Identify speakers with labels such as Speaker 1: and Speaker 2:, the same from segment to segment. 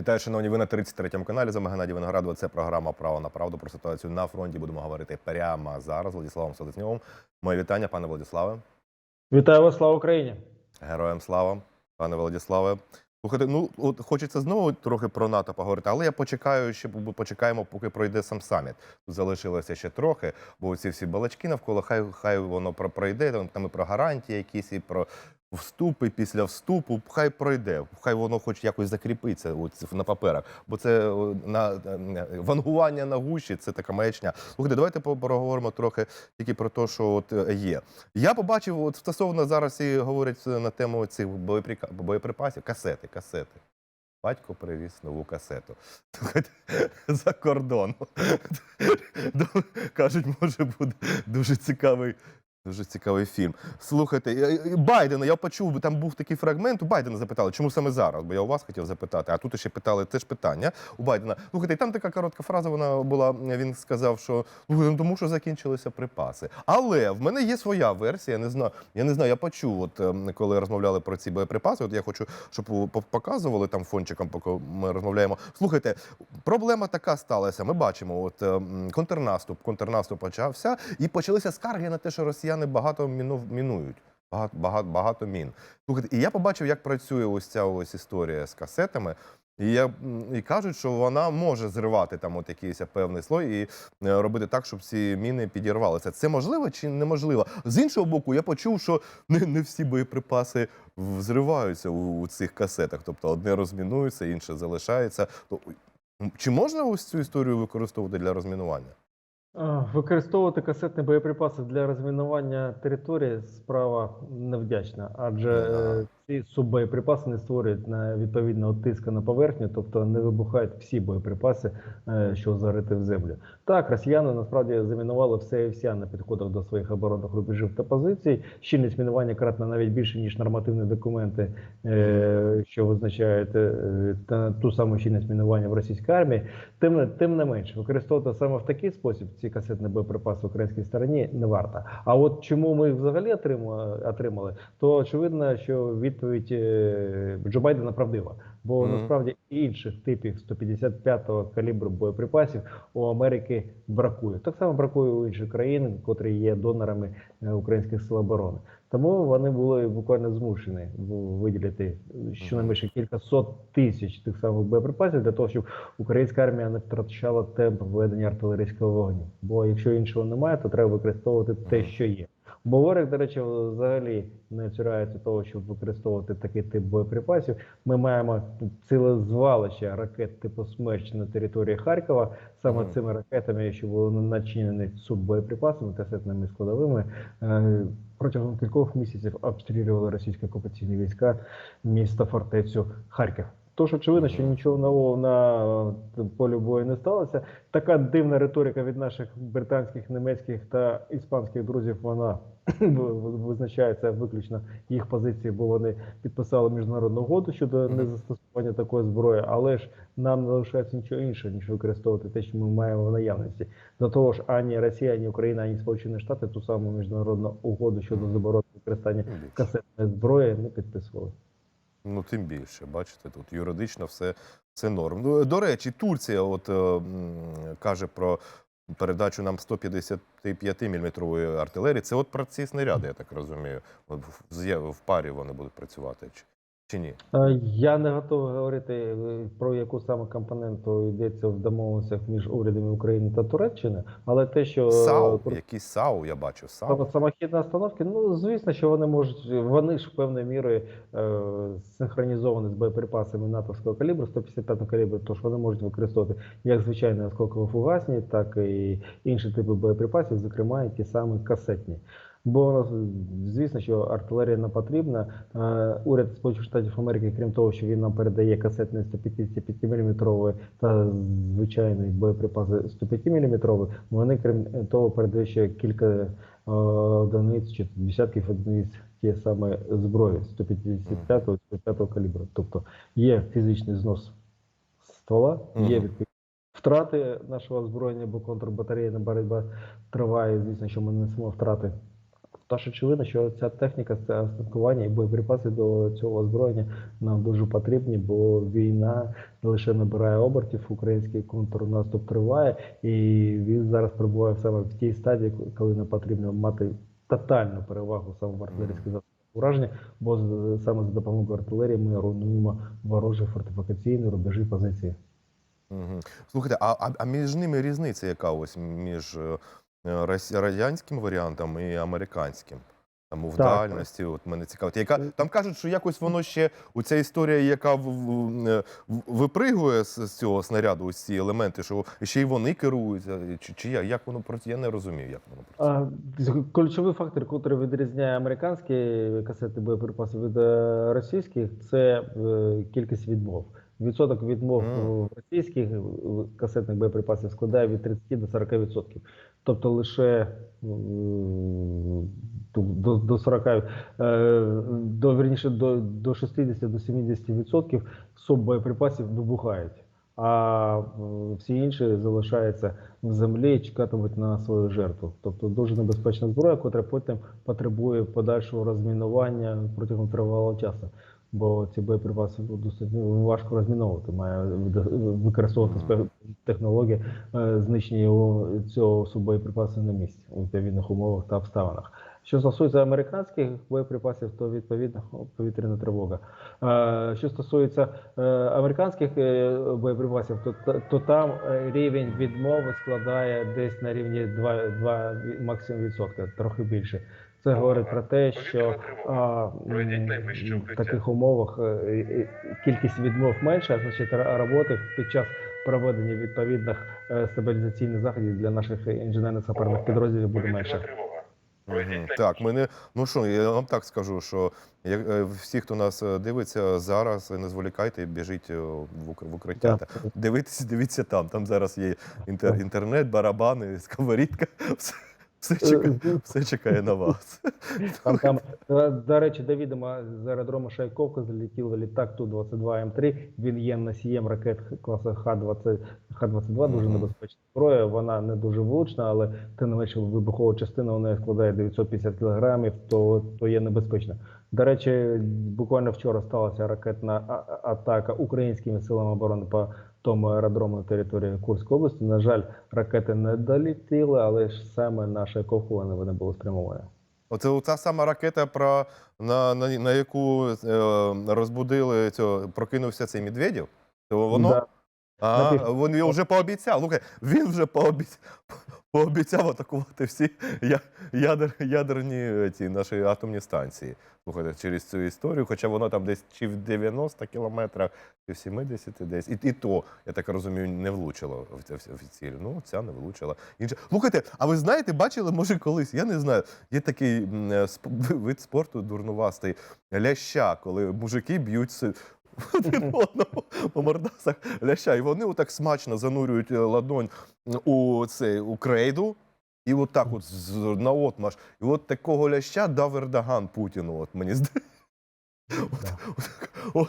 Speaker 1: Вітаю, шановні. Ви на 33-му каналі за Геннадій Виноградова. Це програма Право на правду про ситуацію на фронті. Будемо говорити прямо зараз з Владиславом Селезньовим. Моє вітання, пане Владиславе.
Speaker 2: Вітаю вас, слава Україні!
Speaker 1: Героям слава, пане Владиславе. Слухайте, ну от хочеться знову трохи про НАТО поговорити, але я почекаю, ще почекаємо, поки пройде сам саміт. Тут залишилося ще трохи, бо ці всі балачки навколо, хай хай воно про- пройде. Там і про гарантії якісь, і про вступи після вступу. Хай пройде, хай воно хоч якось закріпиться от, на паперах. Бо це о, на е, вангування на гуші, це така маячня. Слухайте, давайте по- поговоримо трохи тільки про те, що от е, є. Я побачив, от стосовно зараз і говорять е, на тему цих боєприпасів, касети, касети. Батько привіз нову касету. За кордон. Кажуть, може буде дуже цікавий. Дуже цікавий фільм. Слухайте, Байдена, я почув, там був такий фрагмент. У Байдена запитали, чому саме зараз? Бо я у вас хотів запитати, а тут ще питали теж питання у Байдена. Слухайте, там така коротка фраза. Вона була. Він сказав, що «Ну, тому, що закінчилися припаси. Але в мене є своя версія. Я не знаю. Я не знаю. Я почув, от ем, коли розмовляли про ці боєприпаси. От я хочу, щоб показували там фончиком, поки ми розмовляємо. Слухайте, проблема така сталася. Ми бачимо, от ем, контрнаступ, контрнаступ почався, і почалися скарги на те, що росіяни багато міну, мінують. Багато, багато, багато мін. Слухайте, і я побачив, як працює ось ця ось історія з касетами. І, я, і кажуть, що вона може зривати там от якийсь певний слой і е, робити так, щоб ці міни підірвалися. Це можливо чи неможливо? З іншого боку, я почув, що не, не всі боєприпаси взриваються у, у цих касетах. Тобто одне розмінується, інше залишається. То, чи можна ось цю історію використовувати для розмінування?
Speaker 2: Використовувати касетні боєприпаси для розмінування території справа невдячна, адже Ці суббоєприпаси не створюють на відповідного тиску на поверхню, тобто не вибухають всі боєприпаси, е, що зариті в землю. Так, росіяни насправді замінували все і вся на підходах до своїх оборонних рубежів та позицій. Щільність мінування кратна навіть більше ніж нормативні документи, е, що визначають е, ту саму щільність мінування в російській армії. Тим тим не менше, використовувати саме в такий спосіб ці касетні боєприпаси в українській стороні не варто. А от чому ми їх взагалі отримали, то очевидно, що відповідь е, Джо Байдена правдива. Бо
Speaker 1: Мгм.
Speaker 2: насправді інших типів 155-го калібру боєприпасів у Америки бракує. Так само бракує у інших країн, котрі є донорами е, українських сил оборони. Тому вони були буквально змушені виділити щонайменше кілька сот тисяч тих самих боєприпасів для того, щоб українська армія не втрачала темп ведення артилерійського вогню. Бо якщо іншого немає, то треба використовувати те, що є. Бо ворог, до речі, взагалі не цурається того, щоб використовувати такий тип боєприпасів. Ми маємо ціле звалище ракет типу «Смерч» на території Харкова. Саме
Speaker 1: Мгм.
Speaker 2: цими ракетами, що були начинені суббоєприпасами, касетними складовими, е, протягом кількох місяців обстрілювали російські окупаційні війська міста фортецю Харків. Тож очевидно, що нічого нового на е, полі бою не сталося. Така дивна риторика від наших британських, німецьких та іспанських друзів. Вона визначається виключно їх позиції, бо вони підписали міжнародну угоду щодо незастосування такої зброї. Але ж нам не залишається нічого іншого, ніж використовувати те, що ми маємо в наявності. До того ж, ані Росія, ані Україна, ані Сполучені Штати ту саму міжнародну угоду щодо заборони використання касетної зброї не підписували.
Speaker 1: Ну, тим більше, бачите, тут юридично все, це норм. Ну, до речі, Турція от, е, каже про передачу нам 155 мм артилерії. Це от про ці снаряди, я так розумію. В, в парі вони будуть працювати. Чи, ні?
Speaker 2: Е, Я не готовий говорити е, про яку саме компоненту йдеться в домовленостях між урядами України та Туреччини, але те, що
Speaker 1: САУ,
Speaker 2: Тур-
Speaker 1: якийсь САУ, я бачив. САУ.
Speaker 2: Самохідні установки, ну звісно, що вони можуть, вони ж певною мірою е, синхронізовані з боєприпасами натовського калібру, 155 калібру, тож вони можуть використовувати як звичайні осколково-фугасні, так і інші типи боєприпасів, зокрема і ті самі касетні. Бо звісно, що артилерія не потрібна. Е, Уряд Сполучених Штатів Америки, крім того, що він нам передає касетні 155 мм та звичайний боєприпаси 105 мм, вони крім того передають ще кілька е, одиниць чи десятків одиниць тієї саме зброї 155 155 калібру. Тобто є фізичний знос ствола, є
Speaker 1: Мгм.
Speaker 2: втрати нашого озброєння, бо контрбатарейна боротьба триває. Звісно, що ми несемо втрати. Тож очевидно, що ця техніка, це устаткування і боєприпаси до цього озброєння нам дуже потрібні, бо війна не лише набирає обертів, український контрнаступ триває, і він зараз перебуває саме в тій стадії, коли нам потрібно мати тотальну перевагу саме в артилерійських засобах ураження, бо саме за допомогою артилерії ми руйнуємо ворожі фортифікаційні рубежі позиції.
Speaker 1: Слухайте, а, а, між ними різниця яка ось між е, радянським варіантом і американським? Там у вдальності, от мене цікавить. Яка там кажуть, що якось воно ще у ця історія, яка в, в, е, в- випригує з, з цього снаряду, ось ці елементи, що ще й вони керуються. Чи, чи як? як воно працює? Я не розумів, як воно працює.
Speaker 2: Ключовий фактор, який відрізняє американські касети боєприпасів від е, російських, це е, кількість відмов. Відсоток відмов в російських е, касетних боєприпасів складає від 30 до 40 відсотків. Тобто лише до, до, до 40, е, до, вірніше, до, до 60 до 70 відсотків суббоєприпасів вибухають. А е, всі інші залишаються в землі і чекатимуть на свою жертву. Тобто дуже небезпечна зброя, котра потім потребує подальшого розмінування протягом тривалого часу. Бо ці боєприпаси ну, досить ну, важко розміновувати, має використовувати технології е, знищення його цього суббоєприпасу на місці у відповідних умовах та обставинах. Що стосується американських боєприпасів, то відповідно повітряна тривога. Е, Що стосується е, американських боєприпасів, то, то там рівень відмови складає десь на рівні 2, 2 максимум відсотка, трохи більше. Це говорить про те, що а, в таких умовах е, кількість відмов менша, а значить роботи під час проведення відповідних е, стабілізаційних заходів для наших інженерних саперних підрозділів буде менше.
Speaker 1: Так, мене, ну що, я вам так скажу, що як, е, всі, хто нас дивиться зараз, не зволікайте, біжіть в укр- в укриття. Дивіться, дивіться там. Там зараз є інтер, інтернет, барабани, сковорідка. Все, все, чекає, все чекає на вас.
Speaker 2: Там, там, е, до речі, до відома з аеродрому Шайковка залетів літак Ту-22М3. Він є носієм ракет класу Х-20, Х-22, дуже небезпечна зброя. Вона не дуже влучна, але тим не менше вибухова частина у неї складає 950 кілограмів, то, то є небезпечно. До речі, буквально вчора сталася ракетна атака українськими силами оборони по тому аеродрому на території Курської області. На жаль, ракети не долітіли, але ж саме наші Шайковку вони, вони були спрямовані.
Speaker 1: Оце та сама ракета, про, на, на, на яку е, розбудили цього, прокинувся цей Медведєв. То воно?
Speaker 2: Да.
Speaker 1: А, він вже пообіцяв. Слухай, він вже пообіцяв, пообіцяв атакувати всі ядер, ядерні ці, наші атомні станції. Слухайте, через цю історію, хоча воно там десь чи в 90 кілометрах, чи в 70 десь. І, і то, я так розумію, не влучило в ціль. Ну, ця не влучила. Інша. Слухайте, а ви знаєте, бачили, може, колись, я не знаю, є такий е, вид спорту дурнувастий ляща, коли мужики б'ють один одного по мордасах ляща. І вони отак смачно занурюють е, ладонь у, цей, у крейду. І от так от з- на отмаш. І от такого ляща дав Ердоган Путіну. От мені здається. От,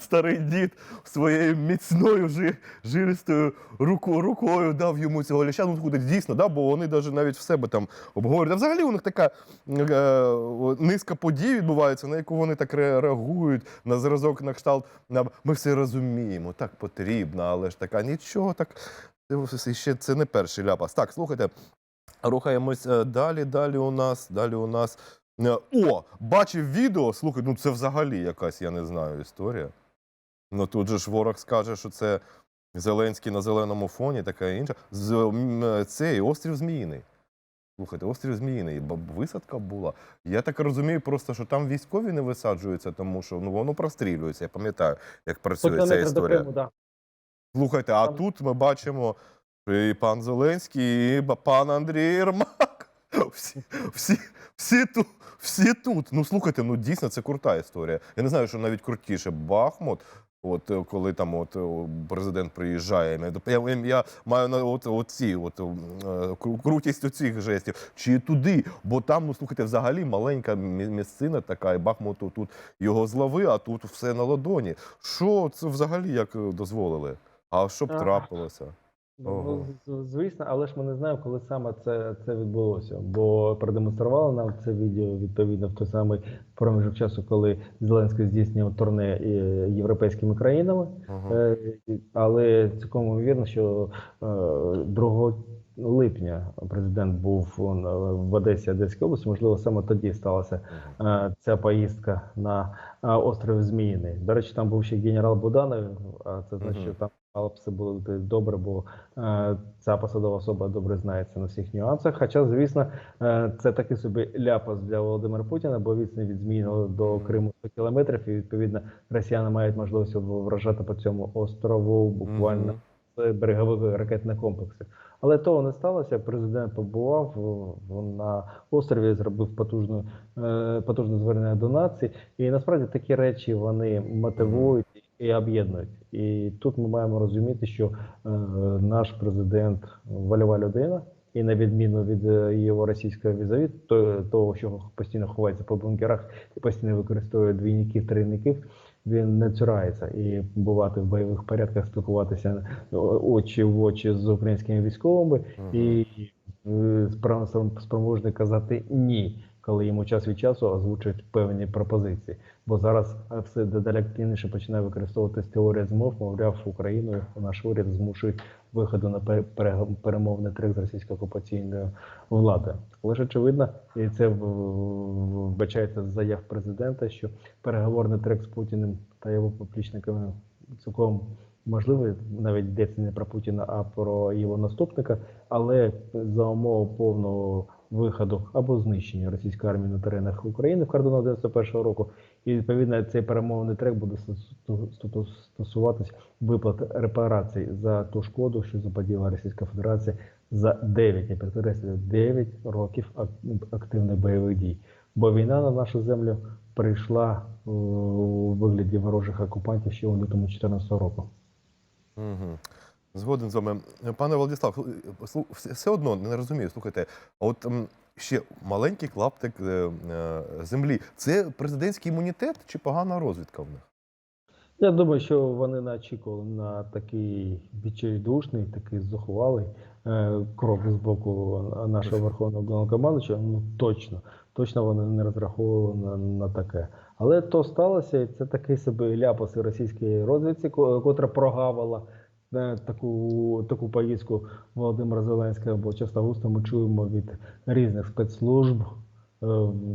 Speaker 1: старий дід своєю міцною жи, жилистою руку, рукою дав йому цього ляща. Ну, куди дійсно, да, бо вони навіть навіть в себе там обговорюють. А взагалі у них така е, низка подій відбувається, на яку вони так реагують на зразок, на кшталт. На, ми все розуміємо, так потрібно, але ж така нічого так. Ще це не перший ляпас. Так, слухайте, рухаємось е, далі. Далі у нас, далі у нас. Е, О, бачив відео. Слухай, ну це взагалі якась, я не знаю, історія. Ну тут же ж ворог скаже, що це Зеленський на зеленому фоні, така інша. З, е, цей острів Зміїний. Слухайте, острів Зміїний, висадка була. Я так розумію, просто що там військові не висаджуються, тому що ну воно прострілюється. Я пам'ятаю, як працює ця історія.
Speaker 2: Криму, да.
Speaker 1: Слухайте, а
Speaker 2: Там-
Speaker 1: тут ми бачимо і пан Зеленський, і пан Андрій Єрмак. Всі, всі, всі, тут, всі тут. Ну слухайте, ну дійсно це крута історія. Я не знаю, що навіть крутіше Бахмут. От е, коли там от е, президент приїжджає, я, я, я маю на от, оці, от, е, кру- крутість оцих жестів, чи туди, бо там, ну слухайте, взагалі маленька місцина така, і Бахмуту тут його злови, а тут все на ладоні. Що це взагалі як дозволили? А що б трапилося?
Speaker 2: Ну, з- звісно, але ж ми не знаємо, коли саме це, це відбулося. Бо продемонстрували нам це відео відповідно в той самий проміжок часу, коли Зеленський здійснював турне е, європейськими країнами.
Speaker 1: Мгм.
Speaker 2: Е, Але цілком ймовірно, що е, 2 липня президент був он, е, в Одесі, Одеській області. Можливо, саме тоді сталася е, ця поїздка на е, острів Зміїний. До речі, там був ще генерал Буданов, а це значить,
Speaker 1: Мгм.
Speaker 2: що там мало б все бути добре, бо е, ця посадова особа добре знається на всіх нюансах. Хоча, звісно, е, це такий собі ляпас для Володимира Путіна, бо відстань від Зміїного до Криму 100 кілометрів, і відповідно росіяни мають можливість вражати по цьому острову буквально з берегових ракетних комплексів. Але того не сталося. Президент побував на острові, зробив потужну, е, потужне звернення до нації. І насправді такі речі вони мотивують і об'єднують. І тут ми маємо розуміти, що е, наш президент вольова людина. І на відміну від е, його російського візаві, то- того, що постійно ховається по бункерах постійно використовує двійників, трійників, він не цурається і бувати в бойових порядках, спілкуватися о- очі в очі з українськими військовими і е, спроможний казати ні, коли йому час від часу озвучують певні пропозиції. Бо зараз е, все дедалі активніше починає використовуватись теорія змов, мовляв, Україною наш уряд змушують виходу на пе- перемовний трек з російською окупаційною владою. Ж очевидно, і це вбачається з заяв президента, що переговорний трек з Путіним та його поплічниками цілком можливий, навіть йдеться не про Путіна, а про його наступника, але за умови повного виходу або знищення російської армії на теренах України в кордонах 91-го року. І відповідно цей перемовний трек буде стосу- стосу- стосуватись виплат репарацій за ту шкоду, що заподіла Російська Федерація за 9, я підкреслюю, 9 років активних бойових дій. Бо війна на нашу землю прийшла е, у вигляді ворожих окупантів ще у лютому 2014 року.
Speaker 1: Угу. Згоден з вами. Пане Владислав, все- одно не розумію. Слухайте, а от ще маленький клаптик е, е, землі. Це президентський імунітет чи погана розвідка в них?
Speaker 2: Я думаю, що вони не очікували на такий відчайдушний, такий зухвалий е, крок з боку нашого верховного головнокомандуюча. Ну точно, точно вони не розраховували на, на таке. Але то сталося, і це такий собі ляпас і російській розвідці, ко- котра прогавила е, таку, таку поїздку Володимира Зеленського, бо часто густо ми чуємо від різних спецслужб. е,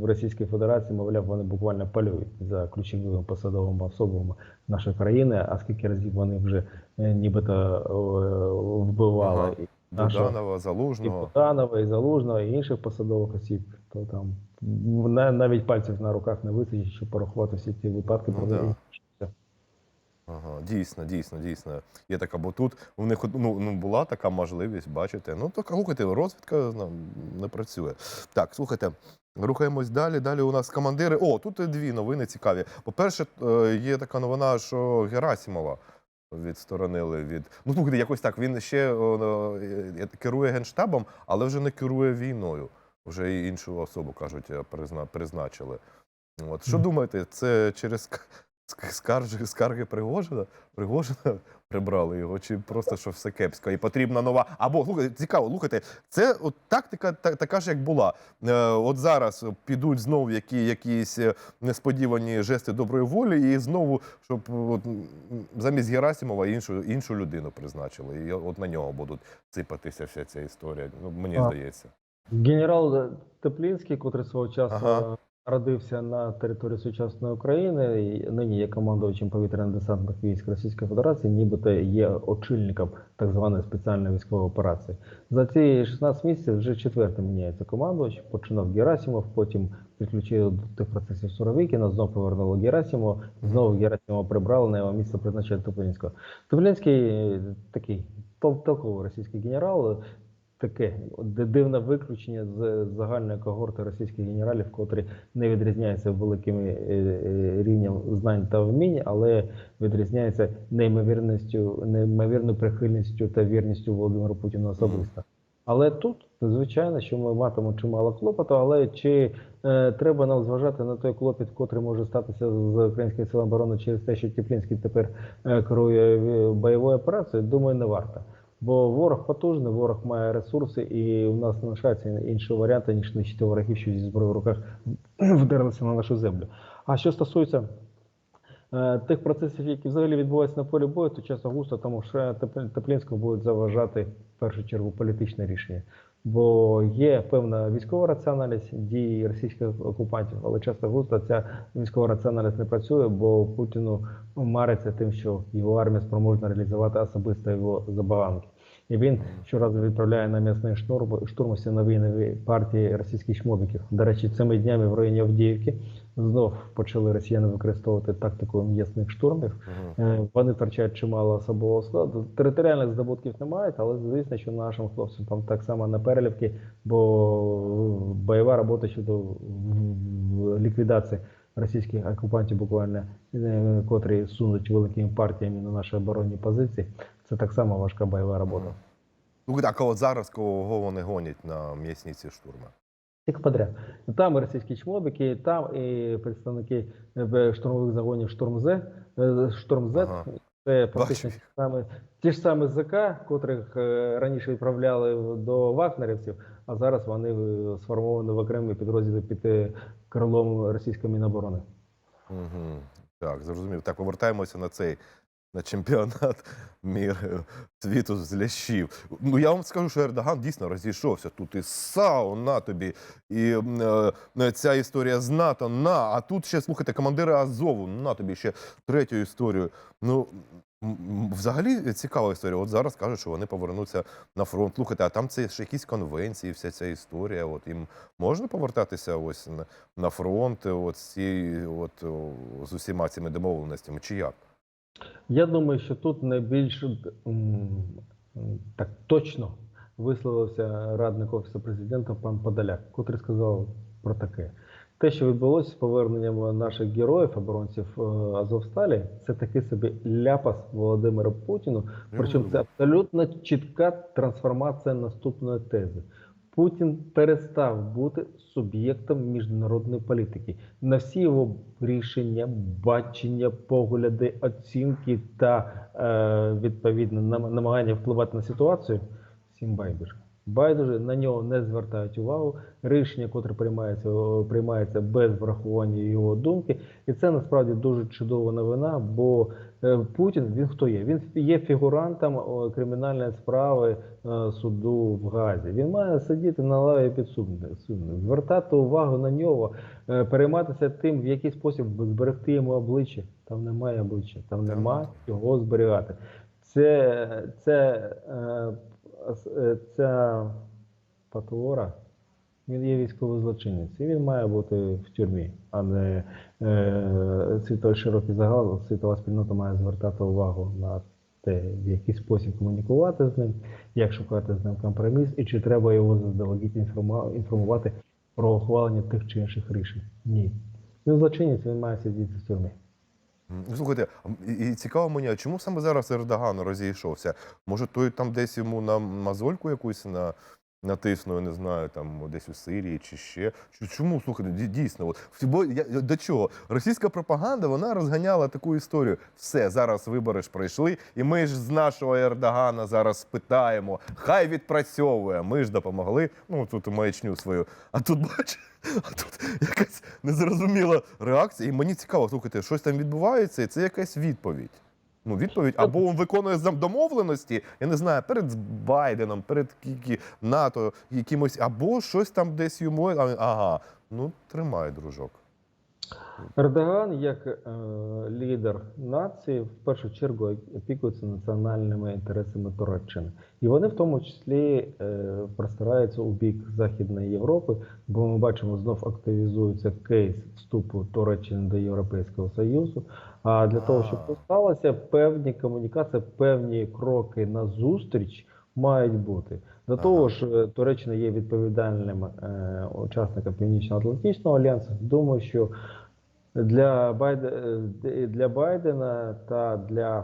Speaker 2: В Російській Федерації, мовляв, вони буквально полюють за ключовими посадовими особами нашої країни, а скільки разів вони вже е, нібито е, вбивали
Speaker 1: Ага.
Speaker 2: і нашого
Speaker 1: Буданова,
Speaker 2: і Буданова, і Залужного, і інших посадових осіб, то там навіть пальців на руках не вистачить, щоб порахувати всі ці випадки.
Speaker 1: Ну, да. Ага, дійсно, дійсно, дійсно. Є така, бо тут у них ну, ну, була така можливість, бачите. Ну, так, слухайте, розвідка ну, не працює. Так, слухайте, рухаємось далі. Далі у нас командири. О, тут дві новини цікаві. По-перше, е, є така новина, що Герасімова відсторонили від. Ну, слухайте, якось так. Він ще о, е, керує генштабом, але вже не керує війною. Вже і іншу особу кажуть, е, призна- призначили. От що думаєте, це через скарги, скарги Пригожина? Пригожина прибрали його, чи просто що все кепсько і потрібна нова. Або слухайте, цікаво, слухайте, це от тактика та, така ж, як була. Е, от зараз підуть знову які, якісь е, несподівані жести доброї волі, і знову, щоб от, замість Герасимова іншу, іншу людину призначили. І от на нього будуть сипатися вся ця історія. Ну, мені
Speaker 2: А.
Speaker 1: здається.
Speaker 2: Генерал Теплінський, котрий свого часу
Speaker 1: Ага.
Speaker 2: Народився на території сучасної України, і нині є командувачем повітряно-десантних військ Російської Федерації, нібито є очільником так званої спеціальної військової операції. За ці 16 місяців вже четвертий міняється командувач. Починав Герасимов, потім підключили до тих процесів Суровікіна, знову повернули Герасимова, знову Герасимова прибрали на його місце призначили Теплінського. Теплінський е, такий толковий російський генерал таке дивне виключення з загальної когорти російських генералів, котрі не відрізняються великими е, е, рівнем знань та вмінь, але відрізняються неймовірністю, неймовірною прихильністю та вірністю Володимиру Путіну особисто. Але тут, звичайно, що ми матимемо чимало клопоту, але чи е, треба нам зважати на той клопіт, котрий може статися з українських сил оборони через те, що Теплінський тепер е, керує бойовою операцією, думаю, не варто. Бо ворог потужний, ворог має ресурси, і у нас не лишається іншого варіанту, ніж нищити ворогів, що зі зброєю в руках вдерлися на нашу землю. А що стосується е, тих процесів, які взагалі відбуваються на полі бою, то часто густо, тому що Теп- Теплінського будуть заважати в першу чергу політичне рішення. Бо є певна військова раціональність дії російських окупантів, але часто густо ця військова раціональність не працює, бо Путіну мариться тим, що його армія спроможна реалізувати особисто його забаганки. І він щоразу відправляє на м'ясний штурм, штурм всі нові нові партії російських шмобіків. До речі, цими днями в районі Авдіївки знов почали росіяни використовувати тактику м'ясних штурмів. Е, Вони втрачають чимало особового складу. Територіальних здобутків не мають, але звісно, що нашим хлопцям там так само на перелівки, бо бойова робота щодо ліквідації російських окупантів, буквально е, котрі сунуть великими партіями на наші оборонні позиції. Це так само важка бойова робота.
Speaker 1: Ну так, а от зараз кого вони гонять на м'ясні ці штурми?
Speaker 2: Як подряд. Там і російські чмобики, там і представники е, штурмових загонів Штурм З, е, Штурм З.
Speaker 1: Ага.
Speaker 2: Це практично ті ж самі, ті ж самі ЗК, котрих е, раніше відправляли до вагнерівців, а зараз вони сформовані в окремі підрозділи під крилом російської міноборони.
Speaker 1: Угу. Так, зрозумів. Так, повертаємося на цей на чемпіонат мір е, світу з лящів. Ну я вам скажу, що Ердоган дійсно розійшовся. Тут і САУ на тобі, і е, ця історія з НАТО на. А тут ще слухайте, командири Азову на тобі ще третю історію. Ну взагалі цікава історія. От зараз кажуть, що вони повернуться на фронт. Слухайте, а там це ж якісь конвенції, вся ця історія. От їм можна повертатися ось на, фронт, от з от з усіма цими домовленостями, чи як?
Speaker 2: Я думаю, що тут найбільш так точно висловився радник офісу президента пан Подоляк, котрий сказав про таке. Те, що відбулося з поверненням наших героїв, оборонців е, Азовсталі, це такий собі ляпас Володимира Путіну. Причому це абсолютно чітка трансформація наступної тези. Путін перестав бути суб'єктом міжнародної політики. На всі його рішення, бачення, погляди, оцінки та е, відповідне нам- намагання впливати на ситуацію всім байдуже. Байдуже на нього не звертають увагу. Рішення, котре приймається, приймається без врахування його думки, і це насправді дуже чудова новина. Бо Путін він хто є? Він є фігурантом кримінальної справи е, суду в Газі. Він має сидіти на лаві підсудних, звертати увагу на нього, е, перейматися тим, в який спосіб зберегти йому обличчя. Там немає обличчя, там нема його зберігати. Це, це, е, е, ця потвора, він є військовий злочинець, і він має бути в тюрмі, а не е, світовий широкий загал, світова спільнота має звертати увагу на те, в який спосіб комунікувати з ним, як шукати з ним компроміс, і чи треба його заздалегідь інформувати про ухвалення тих чи інших рішень. Ні. Він злочинець, він має сидіти в тюрмі.
Speaker 1: Слухайте, і, цікаво мені, чому саме зараз Ердоган розійшовся? Може, той там десь йому на мозольку якусь на, натиснув, не знаю, там десь у Сирії чи ще. Чому, слухайте, дійсно, от, бо я, до чого? Російська пропаганда вона розганяла таку історію. Все, зараз вибори ж пройшли, і ми ж з нашого Ердогана зараз спитаємо, хай відпрацьовує. Ми ж допомогли. Ну, тут маячню свою. А тут бач, а тут якась незрозуміла реакція. І мені цікаво, слухайте, щось там відбувається, і це якась відповідь. Ну, відповідь, або він виконує домовленості, я не знаю, перед Байденом, перед НАТО, якимось, або щось там десь йому. Ага, ну тримай, дружок.
Speaker 2: Ердоган, як е, лідер нації, в першу чергу опікується національними інтересами Туреччини. І вони в тому числі е, простираються у бік Західної Європи, бо ми бачимо, знов активізується кейс вступу Туреччини до Європейського Союзу. А для того, щоб це сталося, певні комунікації, певні кроки на зустріч мають бути. До того ж, е, Туреччина є відповідальним е, учасником Північно-Атлантичного альянсу. Думаю, що для, Байде, е, для Байдена та для е,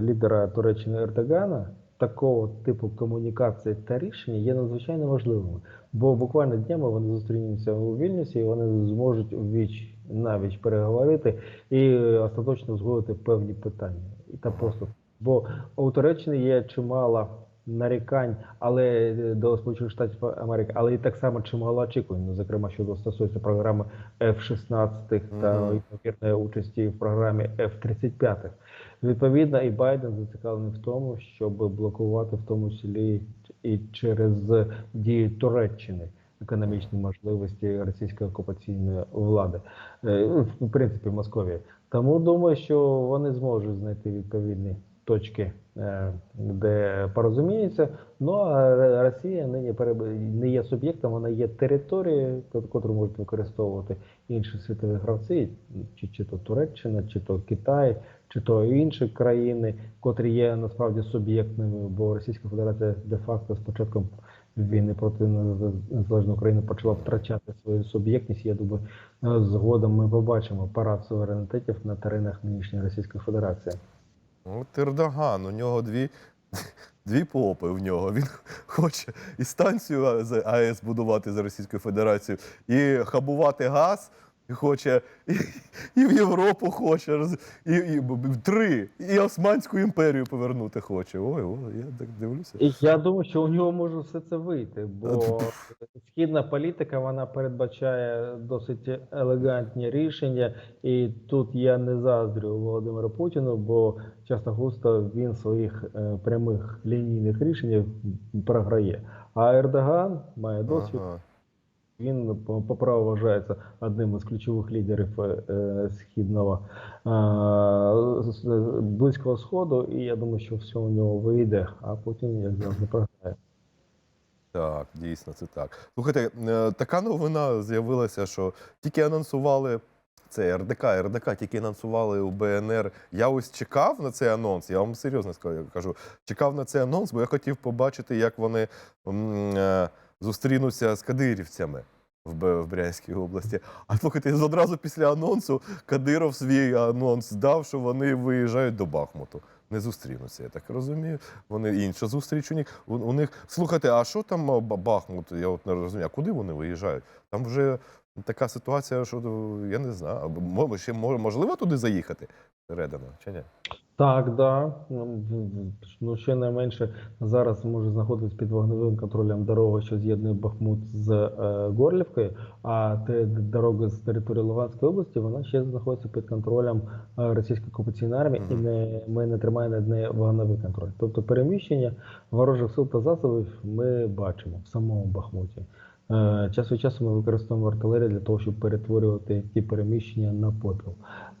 Speaker 2: лідера Туреччини Ердогана такого типу комунікації та рішення є надзвичайно важливими. Бо буквально днями вони зустрінуться у Вільнюсі і вони зможуть віч навіч переговорити і остаточно узгодити певні питання. Та просто Бо у Туреччини є чимало нарікань, але е, до Сполучених Штатів Америки, але і так само чимало очікувань, ну, зокрема щодо стосується програми F-16 та ймовірної участі в програмі F-35. Відповідно, і Байден зацікавлений в тому, щоб блокувати в тому числі і через дії Туреччини економічні можливості російської окупаційної влади, Е, ну, в принципі, в Московії. Тому думаю, що вони зможуть знайти відповідні точки, е, де порозуміються. Ну а Росія нині не є суб'єктом, вона є територією, яку можуть використовувати інші світові гравці, чи, чи то Туреччина, чи то Китай, чи то інші країни, котрі є насправді суб'єктними, бо Російська Федерація де-факто з початком війни проти незалежної України почала втрачати свою суб'єктність. Я думаю, е, згодом ми побачимо парад суверенітетів на теренах нинішньої Російської Федерації.
Speaker 1: От Ердоган, у нього дві, дві попи в нього. Він хоче і станцію АЕС будувати за Російською Федерацією, і хабувати газ. Хоче, і, і в Європу хоче, і, і, три, і Османську імперію повернути хоче. Ой, ой, я так дивлюся.
Speaker 2: І я думаю, що у нього може все це вийти, бо східна політика вона передбачає досить елегантні рішення, і тут я не заздрю Володимиру Путіну, бо часто густо він своїх е, прямих лінійних рішень програє. А Ердоган має досвід.
Speaker 1: Ага.
Speaker 2: Він по праву вважається одним із ключових лідерів е, е, східного е, близького сходу, і я думаю, що все у нього вийде, а Путін як завжди програє.
Speaker 1: Так, дійсно, це так. Слухайте, така новина з'явилася, що тільки анонсували це РДК, РДК тільки анонсували у БНР. Я ось чекав на цей анонс. Я вам серйозно скажу, кажу, чекав на цей анонс, бо я хотів побачити, як вони м, зустрінуться з кадирівцями. В, Брянській області. А слухайте, одразу після анонсу Кадиров свій анонс дав, що вони виїжджають до Бахмуту. Не зустрінуться, я так розумію. Вони інша зустріч у них. У, у них слухайте, а що там Бахмут? Я от не розумію, а куди вони виїжджають? Там вже така ситуація, що ну, я не знаю. Ще мо- можливо туди заїхати всередину, чи ні?
Speaker 2: Так, да. Ну, Ну, ще не менше зараз може знаходитись під вогневим контролем дорога, що з'єднує Бахмут з е, Горлівкою, а те дорога з території Луганської області, вона ще знаходиться під контролем е, російської окупаційної армії, і не, ми не тримаємо над нею вогневий контроль. Тобто переміщення ворожих сил та засобів ми бачимо в самому Бахмуті. Е, Час від часу ми використовуємо артилерію для того, щоб перетворювати ті переміщення на попіл.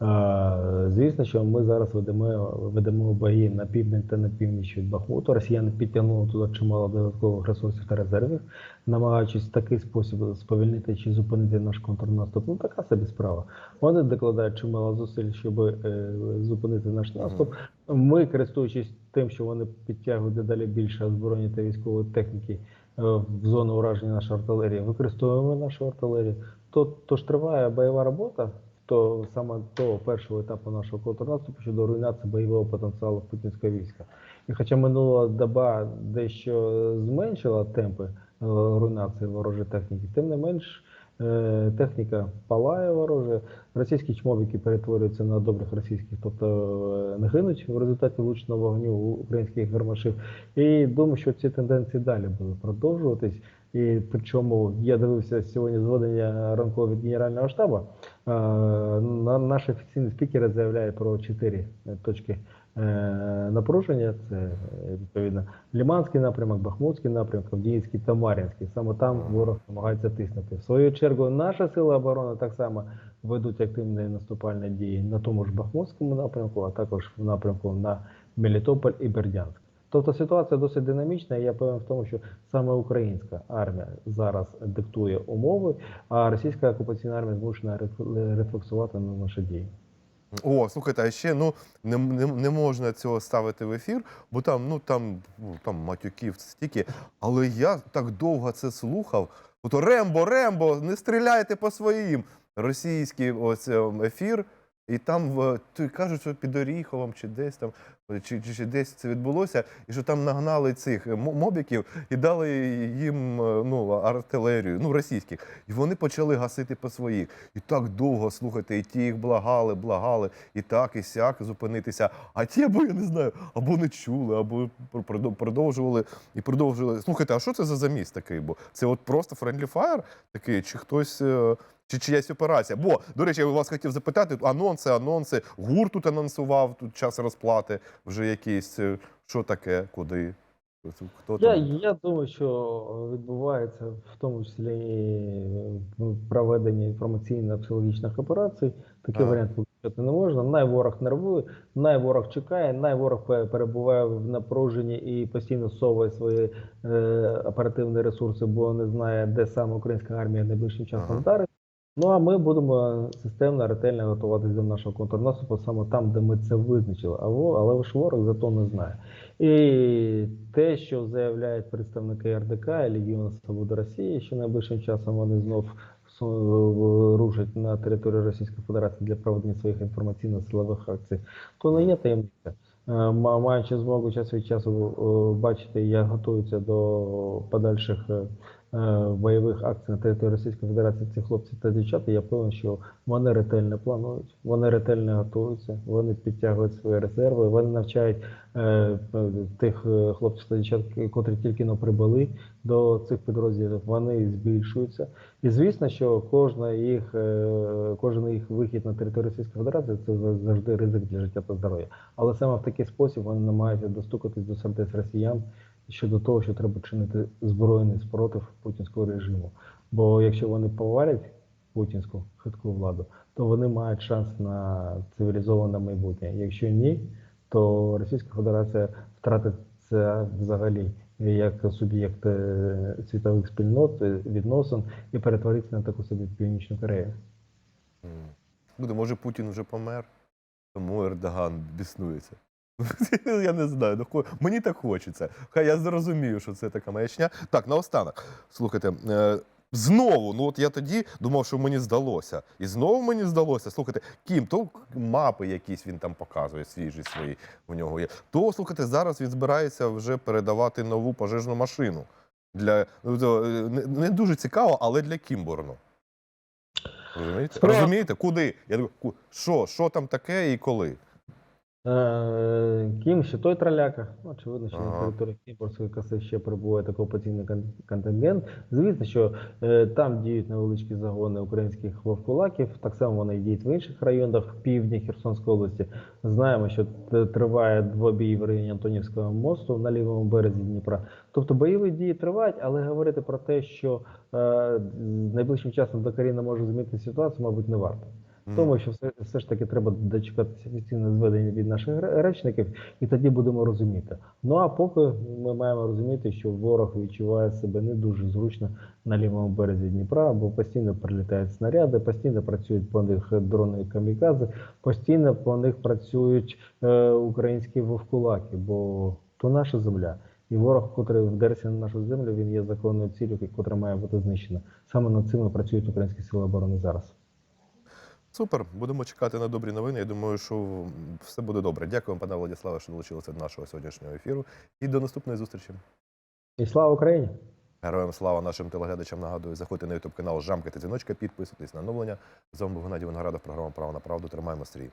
Speaker 2: Е, Звісно, що ми зараз ведемо, ведемо бої на південь та на північ від Бахмуту. Росіяни підтягнули туди чимало додаткових ресурсів та резервів, намагаючись в такий спосіб сповільнити чи зупинити наш контрнаступ. Ну така собі справа. Вони докладають чимало зусиль, щоб е, зупинити наш наступ. Ми, користуючись тим, що вони підтягують дедалі більше озброєння та військової техніки в зону ураження нашої артилерії, використовуємо нашу артилерію. То, то ж триває бойова робота, то саме того першого етапу нашого контрнаступу щодо руйнації бойового потенціалу путінського війська. І хоча минула доба дещо зменшила темпи е, руйнації ворожої техніки, тим не менш е, техніка палає вороже, російські чмобіки перетворюються на добрих російських, тобто е, не гинуть в результаті влучного вогню українських гармашів. І думаю, що ці тенденції далі будуть продовжуватись. І причому я дивився сьогодні зведення ранкового від Генерального штабу. Е, на- Наші офіційні спікери заявляють про чотири е, точки е, напруження. Це е, відповідно Ліманський напрямок, Бахмутський напрямок, Авдіївський та Мар'їнський. Саме там ворог намагається тиснути. В свою чергу наша сила оборони так само ведуть активні наступальні дії на тому ж Бахмутському напрямку, а також в напрямку на Мелітополь і Бердянськ. Тобто ситуація досить динамічна, і я певен в тому, що саме українська армія зараз диктує умови, а російська окупаційна армія змушена реф- рефлексувати на наші дії.
Speaker 1: О, слухайте, а ще ну не, не, не можна цього ставити в ефір, бо там ну там, ну, там матюків стільки. Але я так довго це слухав. Ото Рембо, Рембо, не стріляйте по своїм. Російський ось е, ефір. І там в кажуть, що під Оріховом чи десь там, чи, чи, чи десь це відбулося, і що там нагнали цих мо- мобіків і дали їм е, ну, артилерію, ну російських. І вони почали гасити по своїх. І так довго слухайте, і ті їх благали, благали, і так, і сяк зупинитися. А ті, або я не знаю, або не чули, або продов- продовжували і продовжували. Слухайте, а що це за заміс такий? Бо це от просто friendly fire такий, чи хтось. Чи чиясь операція? Бо, до речі, я вас хотів запитати: анонси, анонси. ГУР тут анонсував тут час розплати вже якийсь. Е, Що таке? Куди? Хто
Speaker 2: Я,
Speaker 1: там?
Speaker 2: я думаю, що відбувається в тому числі е, проведення інформаційно-психологічних операцій. Такий
Speaker 1: Ага.
Speaker 2: варіант виключати не можна. Най ворог нервує, най ворог чекає, най ворог перебуває в напруженні і постійно совує свої е, оперативні ресурси, бо не знає, де саме українська армія найближчим часом вдарить. Ну а ми будемо системно, ретельно готуватися до нашого контрнаступу саме там, де ми це визначили. Але ж ворог зато не знає. І те, що заявляють представники РДК і Легіону Свободи Росії, що найближчим часом вони знов рушать на територію Російської Федерації для проведення своїх інформаційно-силових акцій, то не є таємниця. Е, ма- Маючи змогу час від часу е, бачити, як готуються до подальших е, бойових акцій на території Російської Федерації ці хлопці та дівчата, я певен, що вони ретельно планують, вони ретельно готуються, вони підтягують свої резерви, вони навчають е, тих е, хлопців та дівчат, котрі тільки но прибули до цих підрозділів, вони збільшуються. І звісно, що кожна їх, е, кожен їх вихід на територію Російської Федерації це за- завжди ризик для життя та здоров'я. Але саме в такий спосіб вони намагаються достукатись до сердець росіян щодо того, що треба чинити збройний спротив путінського режиму. Бо якщо вони повалять путінську хитку владу, то вони мають шанс на цивілізоване майбутнє. Якщо ні, то Російська Федерація втратить це взагалі як суб'єкт е, світових спільнот, е, відносин і перетвориться на таку собі Північну Корею.
Speaker 1: Буде, може, Путін вже помер, тому Ердоган біснується. Я не знаю, ну, мені так хочеться. Хай я зрозумію, що це така маячня. Так, наостанок, слухайте, е, знову, ну от я тоді думав, що мені здалося. І знову мені здалося, слухайте, Кім, то мапи якісь він там показує, свіжі свої у нього є. То, слухайте, зараз він збирається вже передавати нову пожежну машину. Для, ну, е, не, не дуже цікаво, але для Кімборну. Розумієте? Розумієте, куди? Я думаю, що, що там таке і коли?
Speaker 2: Е, Кім ще той траляка. Очевидно, що на території Кіпрської коси ще перебуває такий окупаційний контингент. Звісно, що е, там діють невеличкі загони українських вовкулаків. Так само вони діють в інших районах півдня Херсонської області. Знаємо, що триває двобій в районі Антонівського мосту на лівому березі Дніпра. Тобто бойові дії тривають, але говорити про те, що е, найближчим часом докорінно може змінити ситуацію, мабуть, не варто. Тому що все, все ж таки треба дочекатися офіційне зведення від наших речників, і тоді будемо розуміти. Ну а поки ми маємо розуміти, що ворог відчуває себе не дуже зручно на лівому березі Дніпра, бо постійно прилітають снаряди, постійно працюють по них дрони камікадзе, постійно по них працюють е, українські вовкулаки, бо то наша земля. І ворог, котрий вдерся на нашу землю, він є законною ціллю, котра має бути знищена. Саме над цим працюють українські сили оборони зараз.
Speaker 1: Супер, будемо чекати на добрі новини. Я думаю, що все буде добре. Дякую, пане Владиславе, що долучилися до нашого сьогоднішнього ефіру. І до наступної зустрічі.
Speaker 2: І слава Україні!
Speaker 1: Героям слава нашим телеглядачам. Нагадую, заходьте на ютуб канал, жамкайте дзвіночка, підписуйтесь на оновлення. З вами був Геннадій Виноградов, програма Право на правду. Тримаємо стрій.